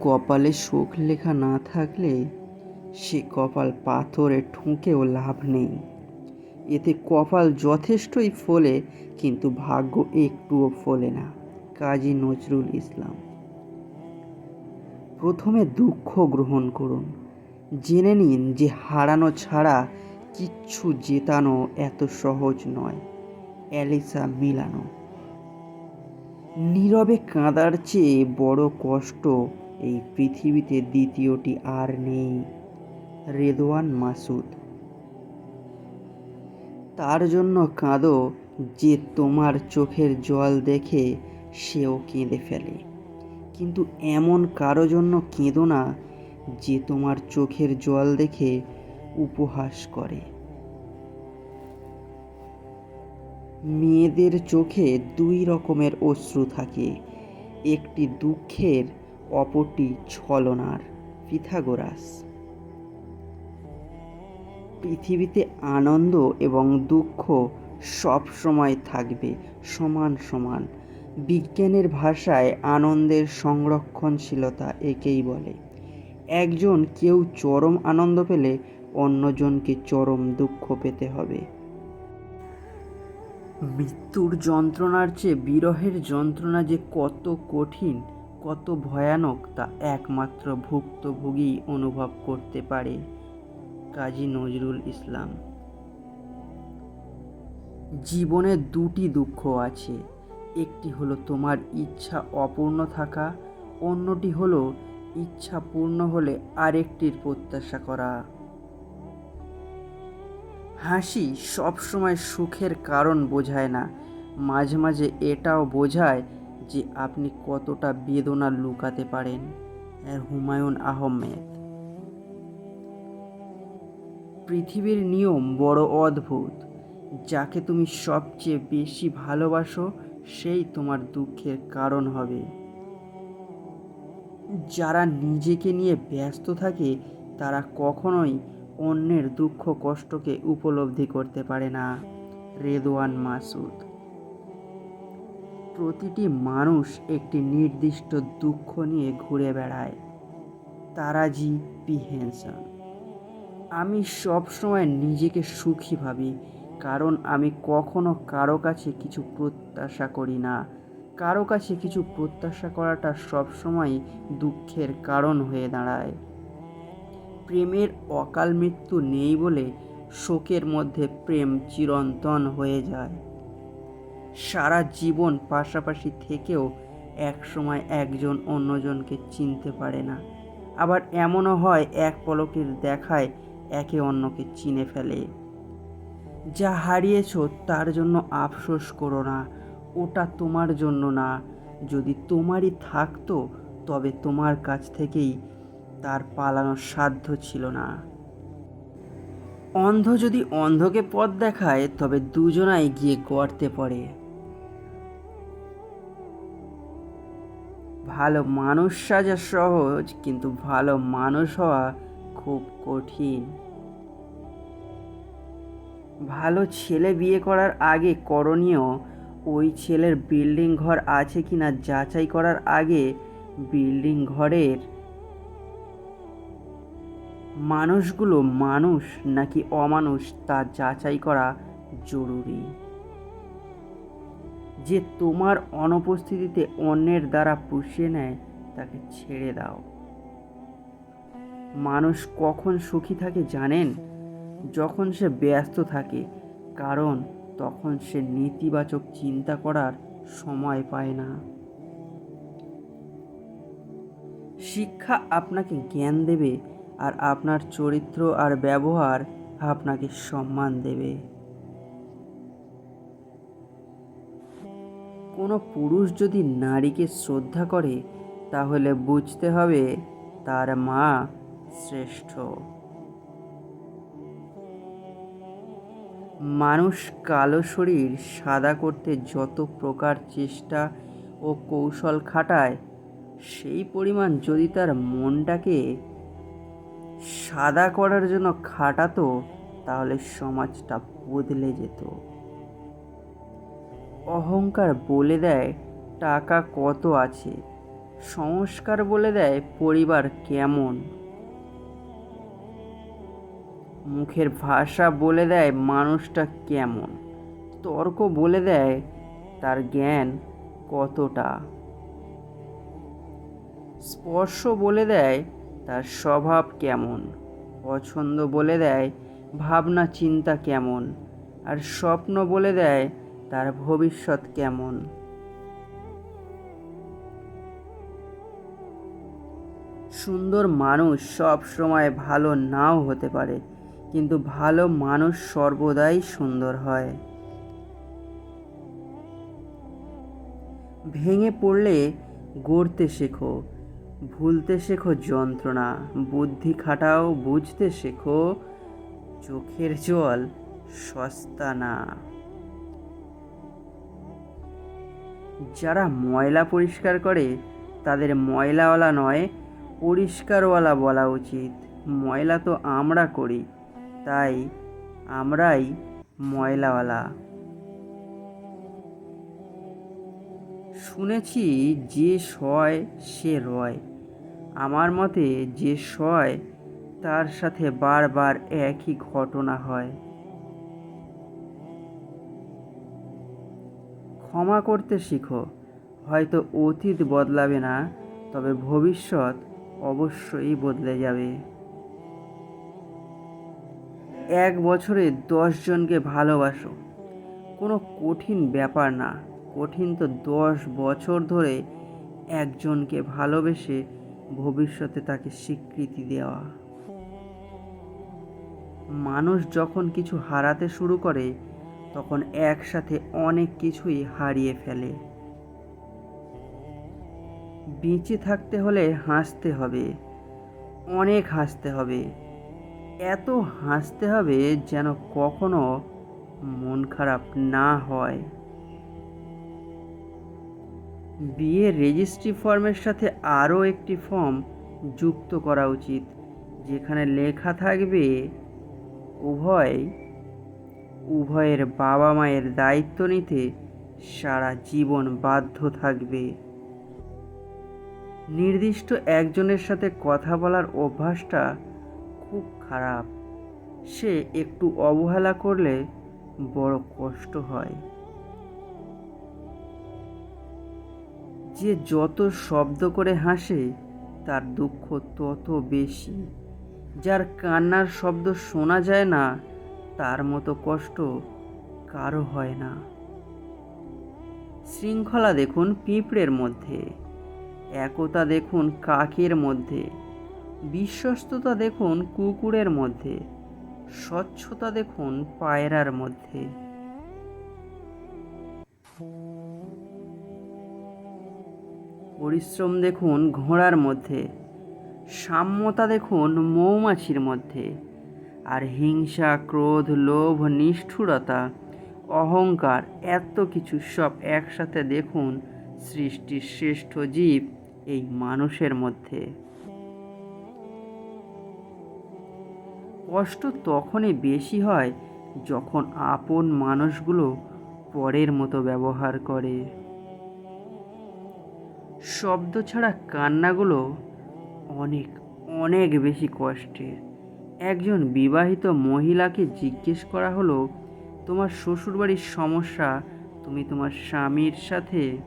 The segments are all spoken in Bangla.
কপালে শোক লেখা না থাকলে সে কপাল পাথরে ঠুকেও লাভ নেই। এতে কপাল যথেষ্টই ফলে, কিন্তু ভাগ্য একটুও ফলে না, কাজী নজরুল ইসলাম। প্রথমে দুঃখ গ্রহণ করুন। জেনে নিন যে হারানো ছাড়া কিচ্ছু জেতানো এত সহজ নয়। অ্যালিসা মিলানো। নীরবে কাঁদার চেয়ে বড় কষ্ট এই পৃথিবীতে দ্বিতীয়টি আর নেই রেদওয়ান মাসুদ। তার জন্য কাঁদো যে তোমার চোখের জল দেখে সেও কেঁদে ফেলে। কিন্তু এমন কারও জন্য কেঁদো না যে তোমার চোখের জল দেখে উপহাস করে। মেয়েদের চোখে দুই রকমের অশ্রু থাকে। একটি দুঃখের, অপরটি ছলনার। পিথাগোরাস। পৃথিবীতে আনন্দ এবং দুঃখ সব সময় থাকবে, সমান সমান। বিজ্ঞানের ভাষায় আনন্দের সংরক্ষণশীলতা একেই বলে। একজন কেউ চরম আনন্দ পেলে অন্যজনকে চরম দুঃখ পেতে হবে। মৃত্যুর যন্ত্রণার চেয়ে বিরহের যন্ত্রণা যে কত কঠিন, কত ভয়ানক, তা একমাত্র ভুক্তভোগী অনুভব করতে পারে কাজী নজরুল ইসলাম। জীবনে দুটি দুঃখ আছে। একটি হলো তোমার ইচ্ছা অপূর্ণ থাকা, অন্যটি হলো ইচ্ছা পূর্ণ হলে আরেকটির প্রত্যাশা করা। হাসি সবসময় সুখের কারণ বোঝায় না। মাঝে মাঝে এটাও বোঝায় যে আপনি কতটা বেদনা লুকাতে পারেন। হুমায়ুন আহমেদ। পৃথিবীর নিয়ম বড় অদ্ভুত। যাকে তুমি সবচেয়ে বেশি ভালোবাসো, সেই তোমার দুঃখের কারণ হবে। যারা নিজেকে নিয়ে ব্যস্ত থাকে, তারা কখনোই অন্যের দুঃখ কষ্টকে উপলব্ধি করতে পারে না রেদওয়ান মাসুদ। প্রতিটি মানুষ একটি নির্দিষ্ট দুঃখ নিয়ে ঘুরে বেড়ায়। তারাজি পিহেনসন আমি সবসময় নিজেকে সুখী ভাবি, কারণ আমি কখনো কারও কাছে কিছু প্রত্যাশা করি না। কারও কাছে কিছু প্রত্যাশা করাটা সবসময় দুঃখের কারণ হয়ে দাঁড়ায়। প্রেমের অকাল মৃত্যু নেই বলে শোকের মধ্যে প্রেম চিরন্তন হয়ে যায়। সারা জীবন পাশাপাশি থেকেও একসময় একজন অন্যজনকে চিনতে পারে না। আবার এমনও হয়, এক পলকের দেখায় একে অন্যকে চিনে ফেলে। যা হারিয়েছ তার জন্য আফসোস করো না, ওটা তোমার জন্য না। যদি তোমারই থাকতো, তবে তোমার কাছ থেকেই তার পালানোর সাধ্য ছিল না। অন্ধ যদি অন্ধকে পথ দেখায়, তবে দুজনাই গিয়ে গর্তে পড়ে। ভালো মানুষ সাজা সহজ, কিন্তু ভালো মানুষ হওয়া খুব কঠিন। ভালো ছেলে বিয়ে করার আগে করণীয়, ওই ছেলের বিল্ডিং ঘর আছে কি না যাচাই করার আগে বিল্ডিং ঘরের মানুষগুলো মানুষ নাকি অমানুষ তা যাচাই করা জরুরি? যে তোমার অনুপস্থিতিতে অন্যের দ্বারা পুষিয়ে নেয়, তাকে ছেড়ে দাও। মানুষ কখন সুখী থাকে জানেন? যখন সে ব্যস্ত থাকে, কারণ তখন সে নেতিবাচক চিন্তা করার সময় পায় না। শিক্ষা আপনাকে জ্ঞান দেবে আর আপনার চরিত্র আর ব্যবহার আপনাকে সম্মান দেবে। কোনো পুরুষ যদি নারীকে শ্রদ্ধা করে, তাহলে বুঝতে হবে তার মা শ্রেষ্ঠ। মানুষ কালো শরীর সাদা করতে যত প্রকার চেষ্টা ও কৌশল খাটায়, সেই পরিমাণ যদি তার মনটাকে সাদা করার জন্য খাটাতো, তাহলে সমাজটা বদলে যেত। অহংকার বলে দেয়, টাকা কত আছে? সংস্কার বলে দেয়, পরিবার কেমন? মুখের ভাষা বলে দেয়, মানুষটা কেমন? তর্ক বলে দেয়, তার জ্ঞান কতটা? স্পর্শ বলে দেয়, তার স্বভাব কেমন? পছন্দ বলে দেয়, ভাবনা চিন্তা কেমন? আর স্বপ্ন বলে দেয়, তার ভবিষ্যৎ কেমন? সুন্দর মানুষ সব সময় ভালো নাও হতে পারে, কিন্তু ভালো মানুষ সর্বদাই সুন্দর হয়। ভেঙে পড়লে গড়তে শেখো ভুলতে শেখো যন্ত্রণা, বুদ্ধি খাটাও বুঝতে শেখো, চোখের জল সস্তা না যারা ময়লা পরিষ্কার করে, তাদের ময়লাওয়ালা নয়, পরিষ্কারওয়ালা বলা উচিত। ময়লা তো আমরা করি, তাই আমরাই ময়লাওয়ালা। শুনেছি, যে সয় সে রয়। আমার মতে যে সয়, তার সাথে বারবার একই ঘটনা হয়। ক্ষমা করতে শিখো, হয়তো অতীত বদলাবে না, তবে ভবিষ্যৎ অবশ্যই বদলে যাবে। এক বছরে দশজনকে ভালোবাসো, কোনো কঠিন ব্যাপার না। কঠিন তো দশ বছর ধরে একজনকে ভালোবেসে ভবিষ্যতে তাকে স্বীকৃতি দেওয়া। মানুষ যখন কিছু হারাতে শুরু করে, তখন একসাথে অনেক কিছুই হারিয়ে ফেলে। বেঁচে থাকতে হলে হাসতে হবে, অনেক হাসতে হবে। এত হাসতে হবে যেন কখনো মন খারাপ না হয়। বিয়ের রেজিস্ট্রি ফর্মের সাথে আরও একটি ফর্ম যুক্ত করা উচিত, যেখানে লেখা থাকবে, উভয়, উভয়ের বাবা মায়ের দায়িত্ব নিতে সারা জীবন বাধ্য থাকবে। নির্দিষ্ট একজনের সাথে কথা বলার অভ্যাসটা খুব খারাপ। সে একটু অবহেলা করলে বড় কষ্ট হয়। যে যত শব্দ করে হাসে, তার দুঃখ তত বেশি। যার কান্নার শব্দ শোনা যায় না, তার মতো কষ্ট কারও হয় না। শৃঙ্খলা দেখুন পিঁপড়ের মধ্যে, একতা দেখুন কাকের মধ্যে, বিশ্বস্ততা দেখুন কুকুরের মধ্যে, স্বচ্ছতা দেখুন পায়রার মধ্যে। পরিশ্রম দেখুন ঘোড়ার মধ্যে, সাম্যতা দেখুন মৌমাছির মধ্যে, আর হিংসা, ক্রোধ, লোভ, নিষ্ঠুরতা, অহংকার, এত কিছু সব একসাথে দেখুন সৃষ্টির শ্রেষ্ঠ জীব এই মানুষের মধ্যে। কষ্ট তখনই বেশি হয় যখন আপন মানুষগুলো পরের মতো ব্যবহার করে। শব্দ ছাড়া কান্নাগুলো অনেক অনেক বেশি কষ্টের। একজন বিবাহিত মহিলাকে জিজ্ঞেস করা হলো, তোমার শ্বশুরবাড়ির সমস্যা, তুমি তোমার স্বামীর সাথে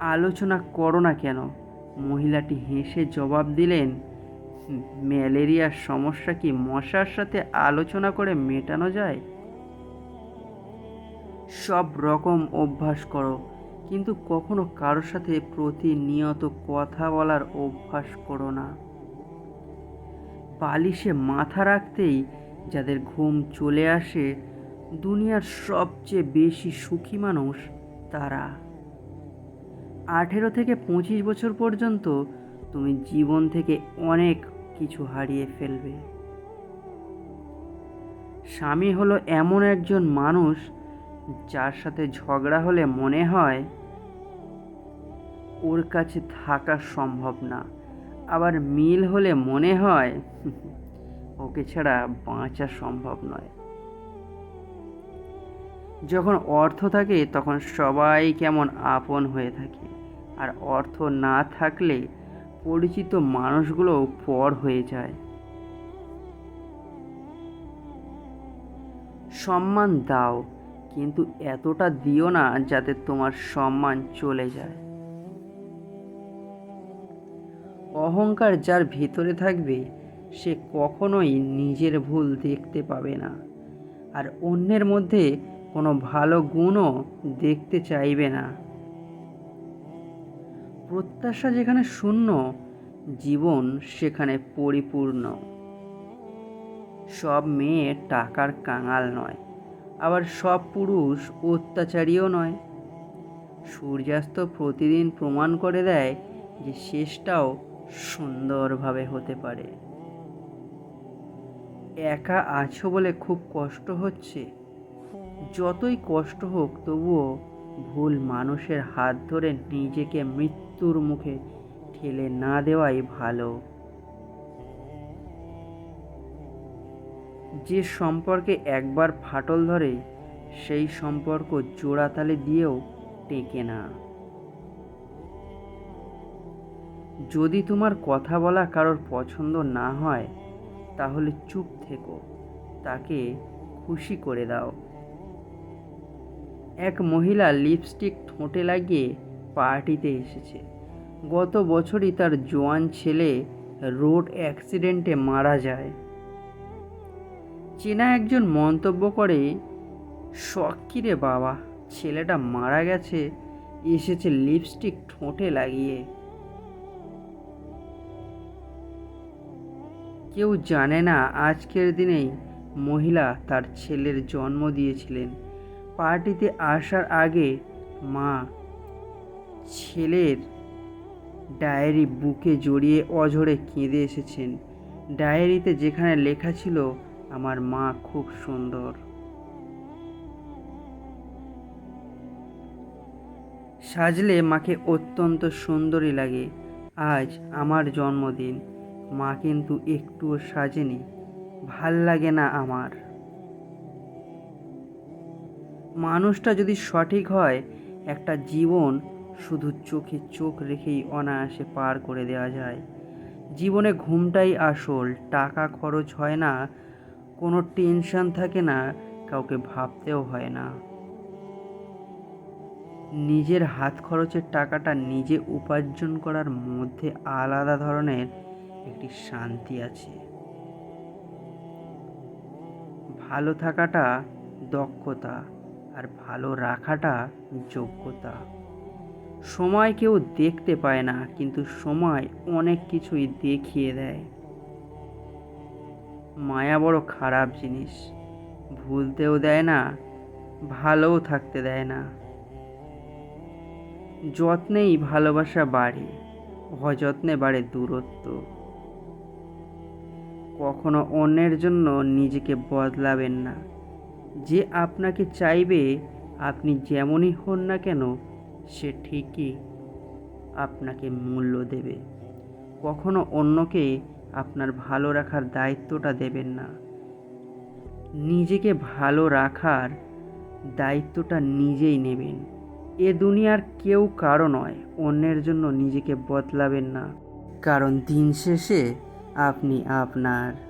আলোচনা করো না কেন? মহিলাটি হেসে জবাব দিলেন, ম্যালেরিয়ার সমস্যা কি মশার সাথে আলোচনা করে মেটানো যায়? সব রকম অভ্যাস করো কিন্তু কখনো কারোর সাথে প্রতিনিয়ত কথা বলার অভ্যাস করো না। বালিশে মাথা রাখতেই যাদের ঘুম চলে আসে, দুনিয়ার সবচেয়ে বেশি সুখী মানুষ তারা। আঠেরো থেকে পঁচিশ বছর পর্যন্ত তুমি জীবন থেকে অনেক কিছু হারিয়ে ফেলবে। স্বামী হলো এমন একজন মানুষ যার সাথে ঝগড়া হলে মনে হয় ওর কাছে থাকা সম্ভব না। আবার মিল হলে মনে হয় ওকে ছাড়া বাঁচা সম্ভব নয়। যখন অর্থ থাকে, তখন সবাই কেমন আপন হয়ে থাকে। আর অর্থ না থাকলে পরিচিত মানুষগুলো পর হয়ে যায়। সম্মান দাও, কিন্তু এতটা দিও না যাতে তোমার সম্মান চলে যায়। অহংকার যার ভিতরে থাকবে, সে কখনোই নিজের ভুল দেখতে পাবে না। আর অন্যের মধ্যে কোনো ভালো গুণও দেখতে চাইবে না। প্রত্যাশা যেখানে শূন্য, জীবন সেখানে পরিপূর্ণ। সব মেয়ে টাকার কাঙাল নয়, আবার সব পুরুষ অত্যাচারীও নয়। সূর্যাস্ত প্রতিদিন প্রমাণ করে দেয় যে শেষটাও সুন্দরভাবে হতে পারে। একা আছো বলে খুব কষ্ট হচ্ছে। যতই কষ্ট হোক, তবুও ভুল মানুষের হাত ধরে নিজেকে মৃত্যুর মুখে ঠেলে না দেওয়াই ভালো। যে সম্পর্কে একবার ফাটল ধরে, সেই সম্পর্ক জোড়াতালি দিয়েও টেকে না। যদি তোমার কথা বলা কারোর পছন্দ না হয়, তাহলে চুপ থেকো। তাকে খুশি করে দাও। এক মহিলা লিপস্টিক ঠোঁটে লাগিয়ে পার্টিতে এসেছে। গত বছরই তার জোয়ান ছেলে রোড অ্যাক্সিডেন্টে মারা যায়। চেনা একজন মন্তব্য করে, শখ রে বাবা, ছেলেটা মারা গেছে, এসেছে লিপস্টিক ঠোঁটে লাগিয়ে। কেউ জানে না আজকের দিনেই মহিলা তার ছেলের জন্ম দিয়েছিলেন। পার্টিতে আসার আগে মা ছেলের ডায়েরি বুকে জড়িয়ে অঝরে কেঁদে এসেছেন। ডায়েরিতে যেখানে লেখা ছিল, আমার মা খুব সুন্দর। সাজলে মাকে অত্যন্ত সুন্দরী লাগে। আজ আমার জন্মদিন। মা কিন্তু একটুও সাজেনি। ভালো লাগে না আমার। মানুষটা যদি সঠিক হয়, একটা জীবন শুধু চোখে চোখ রেখেই অনায়াসে পার করে দেওয়া যায়। জীবনে ঘুমটাই আসল, টাকা খরচ হয় না, কোনো টেনশন থাকে না, কাউকে ভাবতেও হয় না। নিজের হাত খরচের টাকাটা নিজে উপার্জন করার মধ্যে আলাদা ধরনের একটি শান্তি আছে। ভালো থাকাটা দক্ষতা আর ভালো রাখাটা যোগ্যতা। সময় কেউ দেখতে পায় না, কিন্তু সময় অনেক কিছুই দেখিয়ে দেয়। মায়া বড় খারাপ জিনিস। ভুলতেও দেয় না, ভালোও থাকতে দেয় না। যত্নেই ভালোবাসা বাড়ে, অযত্নে বাড়ে দূরত্ব। কখনো অন্যের জন্য নিজেকে বদলাবেন না। যে আপনাকে চাইবে, আপনি যেমনই হন না কেন, সে ঠিকই আপনাকে মূল্য দেবে। কখনো অন্যকে আপনার ভালো রাখার দায়িত্বটা দেবেন না। নিজেকে ভালো রাখার দায়িত্বটা নিজেই নেবেন। এ দুনিয়ার কেউ কারও নয়, অন্যের জন্য নিজেকে বদলাবেন না। কারণ দিন শেষে আপনি আপনার